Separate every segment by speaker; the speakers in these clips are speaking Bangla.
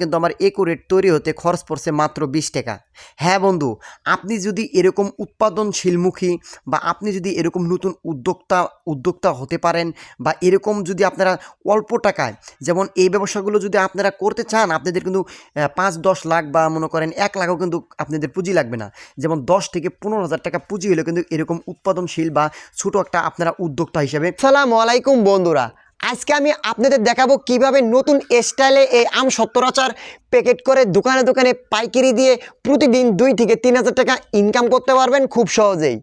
Speaker 1: কিন্তু আমার একুরেট তৈরি হতে খরচ পড়ছে মাত্র বিশ টাকা। হ্যাঁ বন্ধু, আপনি যদি এরকম উৎপাদনশীলমুখী বা আপনি যদি এরকম নতুন উদ্যোক্তা উদ্যোক্তা হতে পারেন বা এরকম যদি আপনারা অল্প টাকায়, যেমন এই ব্যবসাগুলো যদি আপনারা করতে চান, আপনাদের কিন্তু পাঁচ দশ লাখ বা মনে করেন এক লাখও কিন্তু আপনাদের পুঁজি লাগবে না। যেমন দশ থেকে পনেরো হাজার টাকা পুঁজি হলে কিন্তু এরকম উৎপাদনশীল বা ছোটো একটা আপনারা উদ্যোক্তা হিসেবে
Speaker 2: সালাম আলাইকুম বন্ধুরা। আজকে আমি আপনাদের দেখাবো কীভাবে নতুন স্টাইলে এই আম সত্তরাচার প্যাকেট করে দোকানে দোকানে পাইকারি দিয়ে প্রতিদিন দুই থেকে তিন হাজার টাকা ইনকাম করতে পারবেন খুব সহজেই।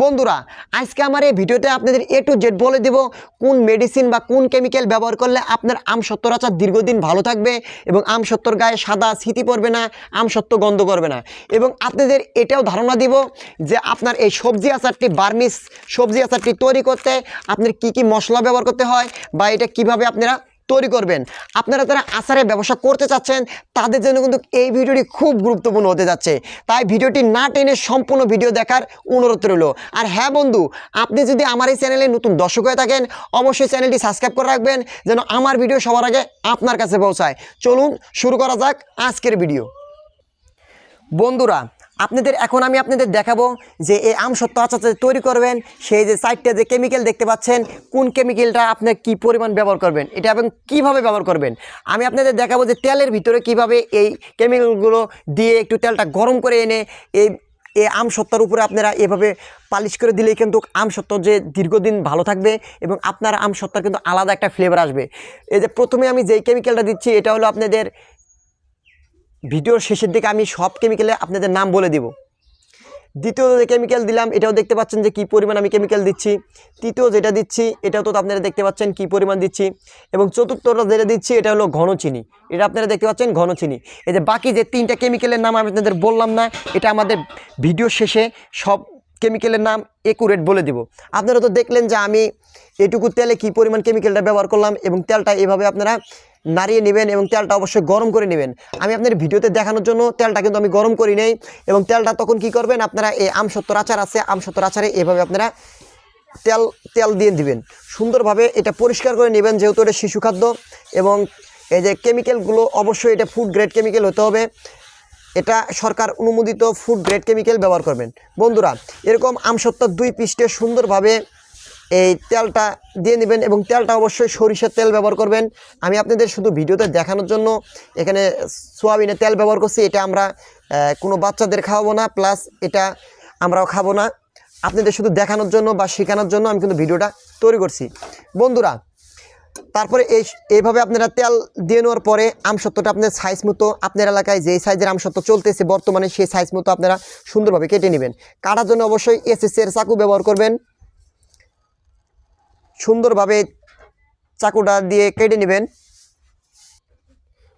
Speaker 2: বন্ধুরা, আজকে আমার এই ভিডিওতে আপনাদের এ টু জেড বলে দেব কোন মেডিসিন বা কোন কেমিক্যাল ব্যবহার করলে আপনার আম সত্তর আচার দীর্ঘদিন ভালো থাকবে এবং আম সত্তর গায়ে সাদা স্মৃতি পড়বে না, আম সত্য গন্ধ করবে না। এবং আপনাদের এটাও ধারণা দিব যে আপনার এই সবজি আচারটি বার্মিস সবজি আচারটি তৈরি করতে আপনার কি কি মশলা ব্যবহার করতে হয় বা এটা কীভাবে আপনারা তৈরি করবেন। আপনারা যারা আচারের ব্যবসা করতে চাচ্ছেন, তাদের জন্য কিন্তু এই ভিডিওটি খুব গুরুত্বপূর্ণ হতে যাচ্ছে। তাই ভিডিওটি না টেনে সম্পূর্ণ ভিডিও দেখার অনুরোধ রইল। আর হ্যাঁ বন্ধু, আপনি যদি আমার এই চ্যানেলে নতুন দর্শক হয়ে থাকেন, অবশ্যই চ্যানেলটি সাবস্ক্রাইব করে রাখবেন যেন আমার ভিডিও সবার আগে আপনার কাছে পৌঁছায়। চলুন, শুরু করা যাক আজকের ভিডিও। বন্ধুরা আপনাদের, এখন আমি আপনাদের দেখাবো যে এই আম সত্য আচার যে তৈরি করবেন, সেই যে সাইডটা যে কেমিক্যাল দেখতে পাচ্ছেন, কোন কেমিক্যালটা আপনার কি পরিমাণ ব্যবহার করবেন, এটা এবং কীভাবে ব্যবহার করবেন। আমি আপনাদের দেখাবো যে তেলের ভিতরে কীভাবে এই কেমিক্যালগুলো দিয়ে একটু তেলটা গরম করে এনে এই এই আম সত্তার উপরে আপনারা এভাবে পালিশ করে দিলেই কিন্তু আম সত্ত্ব যে দীর্ঘদিন ভালো থাকবে এবং আপনার আম সত্তার কিন্তু আলাদা একটা ফ্লেভার আসবে। এই যে প্রথমে আমি যেই কেমিক্যালটা দিচ্ছি, এটা হলো আপনাদের ভিডিওর শেষের দিকে আমি সব কেমিক্যালে আপনাদের নাম বলে দিব। দ্বিতীয় যে কেমিক্যাল দিলাম, এটাও দেখতে পাচ্ছেন যে কী পরিমাণ আমি কেমিক্যাল দিচ্ছি। তৃতীয় যেটা দিচ্ছি, এটাও তো আপনারা দেখতে পাচ্ছেন কী পরিমাণ দিচ্ছি। এবং চতুর্থটা যেটা দিচ্ছি, এটা হলো ঘন চিনি। এটা আপনারা দেখতে পাচ্ছেন ঘন চিনি। এই যে বাকি যে তিনটা কেমিক্যালের নাম আমি আপনাদের বললাম না, এটা আমাদের ভিডিও শেষে সব কেমিক্যালের নাম একুরেট বলে দিব। আপনারা তো দেখলেন যে আমি এটুকু তেলে কী পরিমাণ কেমিক্যালটা ব্যবহার করলাম এবং তেলটা এভাবে আপনারা নাড়িয়ে নেবেন এবং তেলটা অবশ্যই গরম করে নেবেন। আমি আপনার ভিডিওতে দেখানোর জন্য তেলটা কিন্তু আমি গরম করি নেই এবং তেলটা তখন কি করবেন? আপনারা এই আমসত্তর আচার আছে আমসত্তর আচারে এভাবে আপনারা তেল তেল দিয়ে দিবেন। সুন্দরভাবে এটা পরিষ্কার করে নেবেন যেহেতু এটা শিশু খাদ্য এবং এই যে কেমিক্যালগুলো অবশ্যই এটা ফুড গ্রেড কেমিক্যাল হতে হবে। এটা সরকার অনুমোদিত ফুড গ্রেড কেমিক্যাল ব্যবহার করবেন। বন্ধুরা, এরকম আমসত্ত্বর দুই পিসটে সুন্দরভাবে এই তেলটা দিয়ে নেবেন এবং তেলটা অবশ্যই সরিষার তেল ব্যবহার করবেন। আমি আপনাদের শুধু ভিডিওতে দেখানোর জন্য এখানে সোয়াবিনের তেল ব্যবহার করছি। এটা আমরা কোনো বাচ্চাদের খাওয়াবো না, প্লাস এটা আমরাও খাব না। আপনাদের শুধু দেখানোর জন্য বা শেখানোর জন্য আমি কিন্তু ভিডিওটা তৈরি করছি। বন্ধুরা, তারপরে এই, এইভাবে আপনারা তেল দিয়ে নেওয়ার পরে আমসত্ত্বটা আপনার সাইজ মতো, আপনার এলাকায় যেই সাইজের আমসত্ত্ব চলতেছে বর্তমানে, সেই সাইজ মতো আপনারা সুন্দরভাবে কেটে নেবেন। কাটার জন্য অবশ্যই এসএসসি এর চাকু ব্যবহার করবেন। সুন্দরভাবে চাকুটা দিয়ে কেটে নেবেন।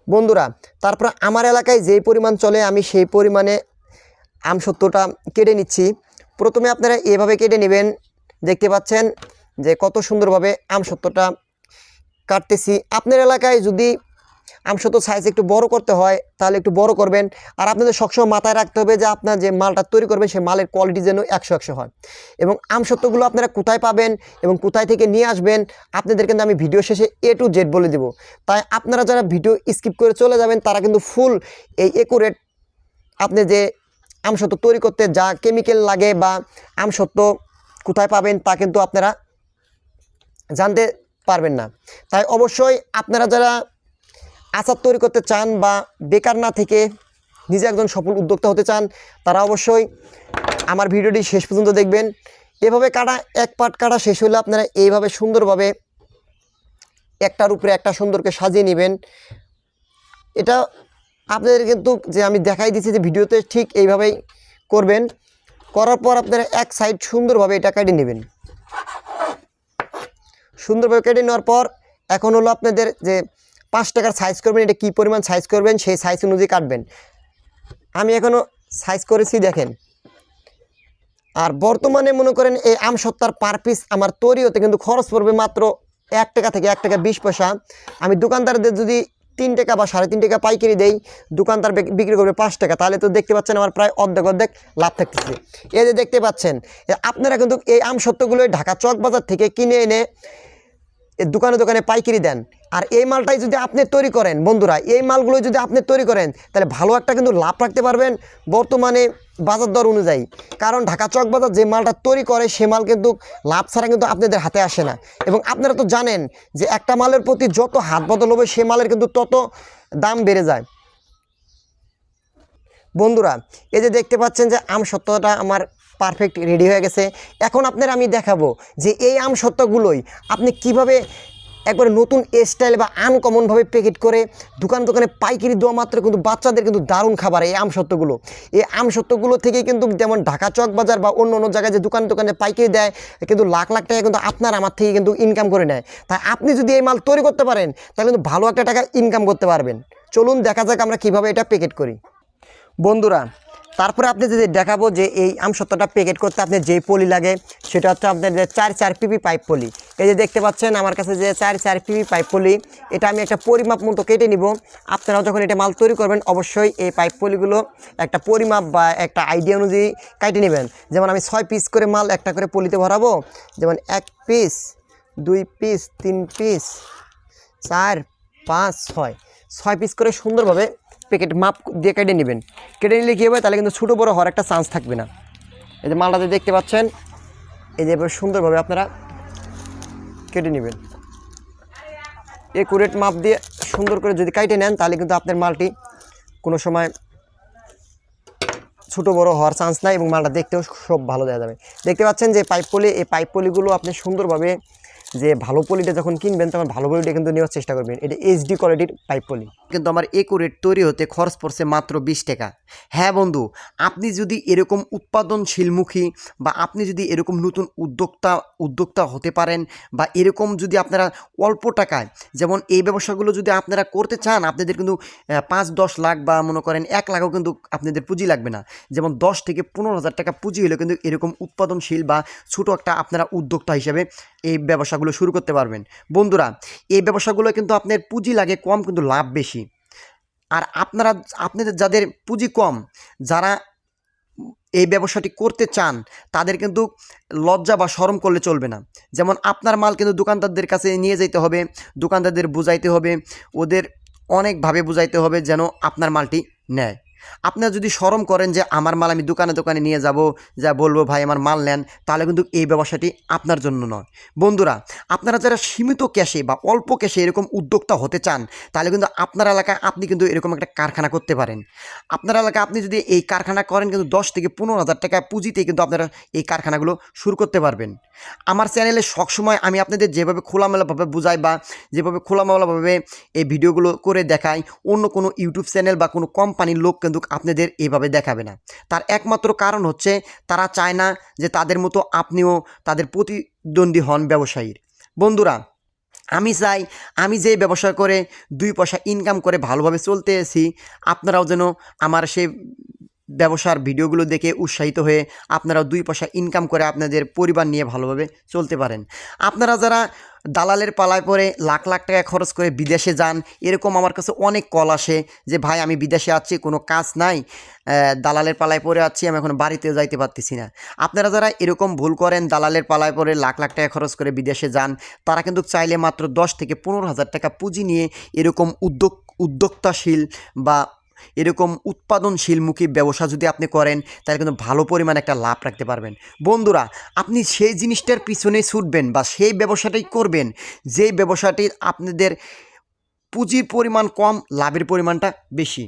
Speaker 2: বন্ধুরা, তারপর আমার এলাকায় যেই পরিমাণ চলে, আমি সেই পরিমাণে আমসত্ত্বটা কেটে নিচ্ছি। প্রথমে আপনারা এভাবে কেটে নেবেন। দেখতে পাচ্ছেন যে কত সুন্দরভাবে আমসত্ত্বটা কাটতেছি। আপনার এলাকায় যদি আমসত্ত্ব সাইজ একটু বড় করতে হয়, তাহলে একটু বড় করবেন। আর আপনাদের সবসময় মাথায় রাখতে হবে যে আপনার যে মালটা তৈরি করবেন, সেই মালের কোয়ালিটি যেন একশো একশো হয়। এবং আমসত্ত্বগুলো আপনারা কোথায় পাবেন এবং কোথায় থেকে নিয়ে আসবেন, আপনাদের কিন্তু আমি ভিডিও শেষে এ টু জেড বলে দেবো। তাই আপনারা যারা ভিডিও স্কিপ করে চলে যাবেন, তারা কিন্তু ফুল এই একুরেট আপনি যে আমসত্ত্ব তৈরি করতে যা কেমিক্যাল লাগে বা আমসত্ত্ব কোথায় পাবেন, তা কিন্তু আপনারা জানতে পারবেন না। তাই অবশ্যই আপনারা যারা আচার তৈরি করতে চান বা বেকার না থেকে নিজে একজন সফল উদ্যোক্তা হতে চান, তারা অবশ্যই আমার ভিডিওটি শেষ পর্যন্ত দেখবেন। এভাবে কাটা, এক পাট কাটা শেষ হলে আপনারা এইভাবে সুন্দরভাবে একটার উপরে একটা সুন্দরকে সাজিয়ে নেবেন। এটা আপনাদের কিন্তু যে আমি দেখাই দিচ্ছি যে ভিডিওতে ঠিক এইভাবেই করবেন। করার পর আপনারা এক সাইড সুন্দরভাবে এটা কেটে নেবেন। সুন্দরভাবে কেটে নেওয়ার পর এখন হলো আপনাদের যে পাঁচ টাকার সাইজ করবেন, এটা কী পরিমাণ সাইজ করবেন, সেই সাইজ অনুযায়ী কাটবেন। আমি এখনও সাইজ করেছি, দেখেন। আর বর্তমানে মনে করেন এই আম সত্তার পার পিস আমার তৈরি হতে কিন্তু খরচ পড়বে মাত্র এক টাকা থেকে এক টাকা বিশ পয়সা। আমি দোকানদারদের যদি তিন টাকা বা সাড়ে তিন টাকা পাইকারি দেই, দোকানদার বিক্রি করবে পাঁচ টাকা। তাহলে তো দেখতে পাচ্ছেন আমার প্রায় অর্ধেক অর্ধেক লাভ থাকতেছে। এই যে দেখতে পাচ্ছেন আপনারা কিন্তু এই আম সত্যগুলো ঢাকা চক বাজার থেকে কিনে এনে দোকানে দোকানে পাইকারি দেন। আর এই মালটাই যদি আপনি তৈরি করেন, বন্ধুরা, এই মালগুলো যদি আপনি তৈরি করেন, তাহলে ভালো একটা কিন্তু লাভ রাখতে পারবেন বর্তমানে বাজার দর অনুযায়ী। কারণ ঢাকা চক বাজার যে মালটা তৈরি করে, সে মাল কিন্তু লাভ ছাড়া কিন্তু আপনাদের হাতে আসে না। এবং আপনারা তো জানেন যে একটা মালের প্রতি যত হাত বদল হবে, সে মালের কিন্তু তত দাম বেড়ে যায়। বন্ধুরা, এই যে দেখতে পাচ্ছেন যে আম সত্যটা আমার পারফেক্ট রেডি হয়ে গেছে। এখন আপনার আমি দেখাবো যে এই আম সত্যগুলোই আপনি কীভাবে একবারে নতুন স্টাইল বা আনকমনভাবে প্যাকেট করে দোকান দোকানে পাইকারি দেওয়া মাত্র কিন্তু বাচ্চাদের কিন্তু দারুণ খাবার এই আম সত্যগুলো। এই আম সত্যগুলো থেকে কিন্তু যেমন ঢাকা চক বাজার বা অন্য অন্য জায়গায় যে দোকান দোকানে পাইকারি দেয়, কিন্তু লাখ লাখ টাকা কিন্তু আপনার আমার থেকে কিন্তু ইনকাম করে নেয়। তাই আপনি যদি এই মাল তৈরি করতে পারেন, তাহলে কিন্তু ভালো একটা টাকা ইনকাম করতে পারবেন। চলুন দেখা যাক আমরা কীভাবে এটা প্যাকেট করি। বন্ধুরা তারপরে আপনি যদি দেখাবো যে এই আমসত্ত্বটা প্যাকেট করতে আপনার যেই পলি লাগে, সেটা হচ্ছে আপনার যে চার চার পিপি পাইপ পলি। এই যে দেখতে পাচ্ছেন, আমার কাছে যে চার চার পিপি পাইপ পলি, এটা আমি একটা পরিমাপ মতো কেটে নিব। আপনারাও যখন এটা মাল তৈরি করবেন, অবশ্যই এই পাইপ পলিগুলো একটা পরিমাপ বা একটা আইডিয়া অনুযায়ী কেটে নেবেন। যেমন আমি ছয় পিস করে মাল একটা করে পলিতে ভরাবো, যেমন এক পিস দুই পিস তিন পিস চার পাঁচ, ছয়। ছয় পিস করে সুন্দরভাবে প্যাকেট মাপ দিয়ে কেটে নেবেন। কেটে নিলে কী হবে? তাহলে কিন্তু ছোটো বড়ো হওয়ার একটা চান্স থাকবে না। এই যে মালটাতে দেখতে পাচ্ছেন, এই যে এবার সুন্দরভাবে আপনারা কেটে নেবেন। একুরেট মাপ দিয়ে সুন্দর করে যদি কাটে নেন, তাহলে কিন্তু আপনার মালটি কোনো সময় ছোটো বড়ো হওয়ার চান্স নাই এবং মালটা দেখতেও সব ভালো দেওয়া যাবে। দেখতে পাচ্ছেন যে পাইপ পলি এই পাইপ পলিগুলো আপনি সুন্দরভাবে যে ভালো পলিটা যখন কিনবেন, তখন ভালো পলিটা কিন্তু নেওয়ার চেষ্টা করবেন। এটা এইচডি কোয়ালিটির পাইপ পলি
Speaker 1: কিন্তু আমার একুরেট তৈরি হতে খরচ পড়ছে মাত্র বিশ টাকা। হ্যাঁ বন্ধু, আপনি যদি এরকম উৎপাদনশীলমুখী বা আপনি যদি এরকম নতুন উদ্যোক্তা উদ্যোক্তা হতে পারেন বা এরকম যদি আপনারা অল্প টাকায়, যেমন এই ব্যবসাগুলো যদি আপনারা করতে চান, আপনাদের কিন্তু পাঁচ দশ লাখ বা মনে করেন এক লাখও কিন্তু আপনাদের পুঁজি লাগবে না। যেমন দশ থেকে পনেরো হাজার টাকা পুঁজি হলে কিন্তু এরকম উৎপাদনশীল বা ছোটো একটা আপনারা উদ্যোক্তা হিসেবে এই ব্যবসাগুলো শুরু করতে পারবেন। বন্ধুরা, এই ব্যবসাগুলো কিন্তু আপনার পুঁজি লাগে কম কিন্তু লাভ বেশি। আর আপনারা, আপনাদের যাদের পুঁজি কম, যারা এই ব্যবসাটি করতে চান, তাদের কিন্তু লজ্জা বা শরম করলে চলবে না। যেমন আপনার মাল কিন্তু দোকানদারদের কাছে নিয়ে যেতে হবে, দোকানদারদের বুঝাইতে হবে, ওদের অনেকভাবে বুঝাইতে হবে যেন আপনার মালটি নেয়। আপনারা যদি শরম করেন যে আমার মাল আমি দোকানে দোকানে নিয়ে যাব, যা বলব ভাই আমার মাল নেন, তাহলে কিন্তু এই ব্যবসাটি আপনার জন্য নয়। বন্ধুরা, আপনারা যারা সীমিত ক্যাশে বা অল্প ক্যাশে এরকম উদ্যোক্তা হতে চান, তাহলে কিন্তু আপনার এলাকায় আপনি কিন্তু এরকম একটা কারখানা করতে পারেন। আপনার এলাকায় আপনি যদি এই কারখানা করেন, কিন্তু দশ থেকে পনেরো হাজার টাকা পুঁজিতে কিন্তু আপনারা এই কারখানাগুলো শুরু করতে পারবেন। আমার চ্যানেলে সবসময় আমি আপনাদের যেভাবে খোলামেলাভাবে বুঝাই বা যেভাবে খোলামেলাভাবে এই ভিডিওগুলো করে দেখাই, অন্য কোনো ইউটিউব চ্যানেল বা কোনো কোম্পানির লোক কিন্তু আপনাদের এভাবে দেখাবে না। তার একমাত্র কারণ হচ্ছে তারা চায় না যে তাদের মতো আপনিও তাদের প্রতিদ্বন্দ্বী হন ব্যবসায়ীর। বন্ধুরা, আমি চাই, আমি যে ব্যবসা করে দুই পয়সা ইনকাম করে ভালোভাবে চলতে এসি আপনারাও যেন আমার সেই ব্যবসার ভিডিওগুলো দেখে উৎসাহিত হয়ে আপনারাও দুই পয়সা ইনকাম করে আপনাদের পরিবার নিয়ে ভালোভাবে চলতে পারেন। আপনারা যারা দালালের পালায় পরে লাখ লাখ টাকা খরচ করে বিদেশে যান, এরকম আমার কাছে অনেক কল আসে যে, ভাই, আমি বিদেশে আছি, কোনো কাজ নাই দালালের পালায় পরে আছি, আমি এখন বাড়িতেও যাইতে পারতেছি না। আপনারা যারা এরকম ভুল করেন, দালালের পালায় পরে লাখ লাখ টাকা খরচ করে বিদেশে যান, তারা কিন্তু চাইলে মাত্র দশ থেকে পনেরো হাজার টাকা পুঁজি নিয়ে এরকম উদ্যোগ, উদ্যোক্তাশীল বা এরকম উৎপাদনশীলমুখী ব্যবসা যদি আপনি করেন, তাহলে কিন্তু ভালো পরিমাণে একটা লাভ রাখতে পারবেন। বন্ধুরা, আপনি সেই জিনিসটার পিছনে ছুটবেন বা সেই ব্যবসাটাই করবেন, যেই ব্যবসাটি আপনাদের পুঁজির পরিমাণ কম, লাভের পরিমাণটা বেশি।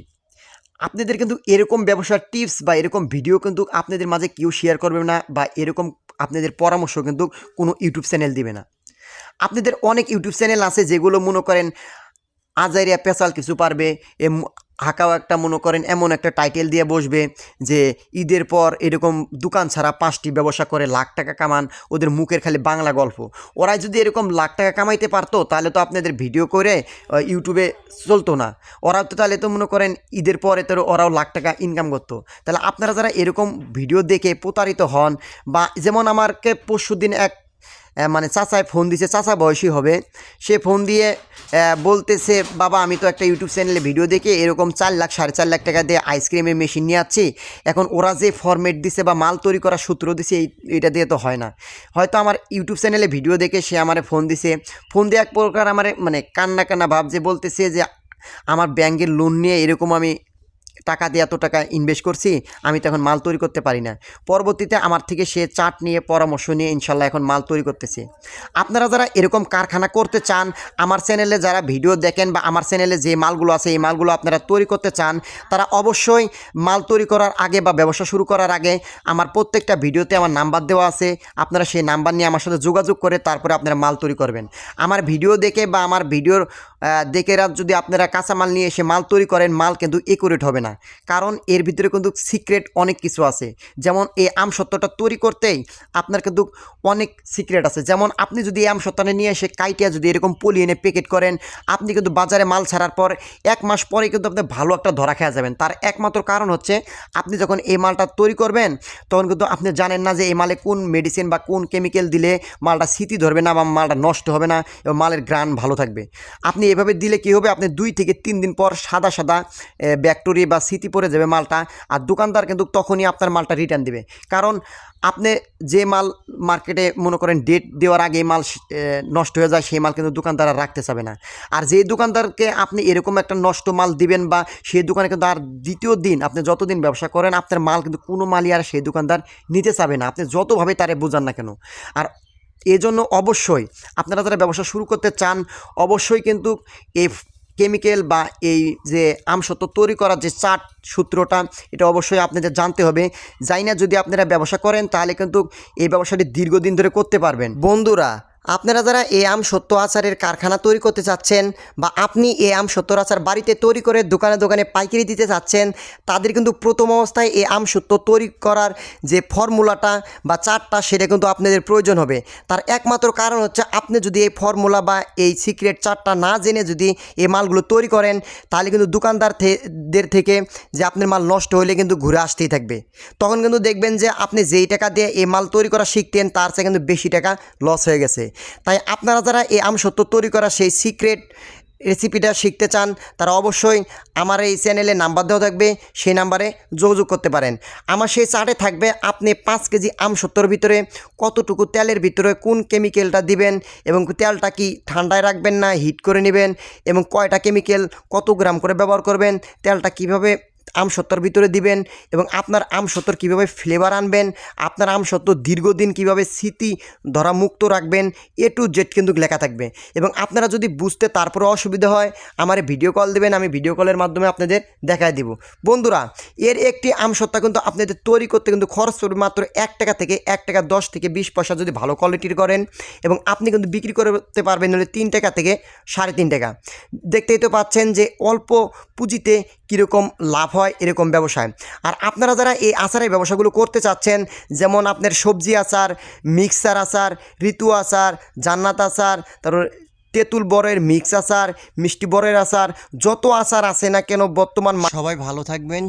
Speaker 1: আপনাদের কিন্তু এরকম ব্যবসার টিপস বা এরকম ভিডিও কিন্তু আপনাদের মাঝে কেউ শেয়ার করবে না বা এরকম আপনাদের পরামর্শ কিন্তু কোনো ইউটিউব চ্যানেল দিবে না। আপনাদের অনেক ইউটিউব চ্যানেল আছে যেগুলো মনে করেন, আজাইরিয়া পেশাল কিছু পারবে হাঁকাও একটা, মনে করেন, এমন একটা টাইটেল দিয়ে বসবে যে ঈদের পর এরকম দোকান ছাড়া পাঁচটি ব্যবসা করে লাখ টাকা কামান, ওদের মুখের খালি বাংলা গল্প। ওরাই যদি এরকম লাখ টাকা কামাইতে পারতো, তাহলে তো আপনাদের ভিডিও করে ইউটিউবে চলতো না। ওরাও তো তাহলে তো মনে করেন, ঈদের পরে তো ওরাও লাখ টাকা ইনকাম করতো। তাহলে আপনারা যারা এরকম ভিডিও দেখে প্রতারিত হন বা যেমন আমারকে পরশু দিন এক মানে চাচায় ফোন দিছে, চাচা বয়সী হবে। সে ফোন দিয়ে বলতেছে, বাবা, আমি তো একটা ইউটিউব চ্যানেলে ভিডিও দেখে এরকম চার লাখ, সাড়ে চার লাখ টাকা দিয়ে আইসক্রিমের মেশিন নিয়ে আসছি। এখন ওরা যে ফরম্যাট দিছে বা মাল তৈরি করার সূত্র দিছে, এই, এটা দিয়ে তো হয় না। হয়তো আমার ইউটিউব চ্যানেলে ভিডিও দেখে সে আমার ফোন দিছে। ফোন দিয়ে এক প্রকার আমার মানে কান্না কান্না ভাব যে বলতেছে যে, আমার ব্যাংকের লোন নিয়ে এরকম আমি টাকা দিয়ে এত টাকা ইনভেস্ট করছি আমি তো এখন মাল তৈরি করতে পারি না। পরবর্তীতে আমার থেকে সে চাট নিয়ে পরামর্শ নিয়ে ইনশাল্লাহ এখন মাল তৈরি করতেছে। আপনারা যারা এরকম কারখানা করতে চান আমার চ্যানেলে যারা ভিডিও দেখেন বা আমার চ্যানেলে যে মালগুলো আছে এই মালগুলো আপনারা তৈরি করতে চান তারা অবশ্যই মাল তৈরি করার আগে বা ব্যবসা শুরু করার আগে আমার প্রত্যেকটা ভিডিওতে আমার নাম্বার দেওয়া আছে। আপনারা সেই নাম্বার নিয়ে আমার সাথে যোগাযোগ করে তারপরে আপনারা মাল তৈরি করবেন। আমার ভিডিও দেখে বা আমার ভিডিওর আহ, দেখে যদি আপনারা কাঁচামাল নিয়ে এসে মাল তৈরি করেন মাল কিন্তু একুরেট হবে না। কারণ এর ভিতরে কিন্তু সিক্রেট অনেক কিছু আছে। যেমন এই আম সত্যটা তৈরি করতেই আপনার কিন্তু অনেক সিক্রেট আছে। যেমন আপনি যদি এই আম নিয়ে এসে কাইটিয়া যদি এরকম পলি এনে প্যাকেট করেন, আপনি কিন্তু বাজারে মাল ছাড়ার পর এক মাস পরে কিন্তু আপনি ভালো একটা ধরা খেয়ে যাবেন। তার একমাত্র কারণ হচ্ছে, আপনি যখন এই মালটা তৈরি করবেন, তখন কিন্তু আপনি জানেন না যে এই মালে কোন মেডিসিন বা কোন কেমিক্যাল দিলে মালটা স্মৃতি ধরবে না বা মালটা নষ্ট হবে না এবং মালের গ্রান ভালো থাকবে। আপনি এভাবে দিলে কী হবে? আপনি দুই থেকে তিন দিন পর সাদা সাদা ব্যাকটেরিয়া বা স্মৃতি পড়ে যাবে মালটা আর দোকানদার কিন্তু তখনই আপনার মালটা রিটার্ন দিবে। কারণ আপনি যে মাল মার্কেটে মনে করেন ডেট দেওয়ার আগে মাল নষ্ট হয়ে যায়, সেই মাল কিন্তু দোকানদার আর রাখতে চাবে না। আর যেই দোকানদারকে আপনি এরকম একটা নষ্ট মাল দিবেন বা সেই দোকানে কিন্তু আর দ্বিতীয় দিন আপনি যতদিন ব্যবসা করেন, আপনার মাল কিন্তু কোনো মালই আর সেই দোকানদার নিতে চাবে না। আপনি যতভাবে তারে বোঝান না কেন। আর এজন্য অবশ্যই আপনারা যারা ব্যবসা শুরু করতে চান, অবশ্যই কিন্তু এই কেমিক্যাল বা এই যে আমসত্ব তৈরি করার যে চাট সূত্রটা, এটা অবশ্যই আপনাদের জানতে হবে। যাই না যদি আপনারা ব্যবসা করেন, তাহলে কিন্তু এই ব্যবসাটি দীর্ঘদিন ধরে করতে পারবেন। বন্ধুরা আপনারা যারা এ আম সত্য আচারের কারখানা তৈরি করতে চাচ্ছেন বা আপনি এ আম সত্য আচার বাড়িতে তৈরি করে দোকানে দোকানে পাইকারি দিতে চাচ্ছেন, তাদের কিন্তু প্রথম অবস্থায় এ আম সত্য তৈরি করার যে ফর্মুলাটা বা চারটা, সেটা কিন্তু আপনাদের প্রয়োজন হবে। তার একমাত্র কারণ হচ্ছে আপনি যদি এই ফর্মুলা বা এই সিক্রেট চারটা না জেনে যদি এই মালগুলো তৈরি করেন, তাহলে কিন্তু দোকানদার থে- দের থেকে যে আপনার মাল নষ্ট হলে কিন্তু ঘুরে আসতেই থাকবে। তখন কিন্তু দেখবেন যে আপনি যেই টাকা দিয়ে এই মাল তৈরি করা শিখতেন, তার চেয়ে কিন্তু বেশি টাকা লস হয়ে গেছে। তাই আপনারা যারা এই আম সত্য তৈরি করা সেই সিক্রেট রেসিপিটা শিখতে চান, তারা অবশ্যই আমার এই চ্যানেলে নাম্বার দেওয়া থাকবে, সেই নাম্বারে যোগাযোগ করতে পারেন। আমার সেই চার্টে থাকবে আপনি পাঁচ কেজি আম সত্তর ভিতরে কতটুকু তেলের ভিতরে কোন কেমিক্যালটা দিবেন এবং তেলটা কি ঠান্ডায় রাখবেন না হিট করে নেবেন এবং কয়টা কেমিক্যাল কত গ্রাম করে ব্যবহার করবেন, তেলটা কীভাবে আম সত্তর ভিতরে দিবেন এবং আপনার আম সত্তর কীভাবে ফ্লেভার আনবেন, আপনার আম সত্তর দীর্ঘদিন কীভাবে স্মৃতি ধরা মুক্ত রাখবেন এ টু জেড কিন্তু লেখা থাকবে। এবং আপনারা যদি বুঝতে তারপরে অসুবিধা হয়, আমার ভিডিও কল দেবেন, আমি ভিডিও কলের মাধ্যমে আপনাদের দেখায় দিব। বন্ধুরা, এর একটি আম সত্তা কিন্তু আপনাদের তৈরি করতে কিন্তু খরচ পড়বে মাত্র এক টাকা থেকে এক টাকা দশ থেকে বিশ পয়সা যদি ভালো কোয়ালিটির করেন এবং আপনি কিন্তু বিক্রি করতে পারবেন হলে তিন টাকা থেকে সাড়ে তিন টাকা। দেখতেই তো পাচ্ছেন যে অল্প পুঁজিতে কীরকম লাভ হয় এরকম ব্যবসায়। আর আপনারা যারা এই আচারের ব্যবসাগুলো করতে চাচ্ছেন, যেমন আপনার সবজি আচার, মিক্সার আচার, ঋতু আচার, জান্নাত আচার, তারপর তেঁতুল বরের মিক্স আচার, মিষ্টি বরের আচার, যত আচার আছে না কেন বর্তমান সবাই ভালো থাকবেন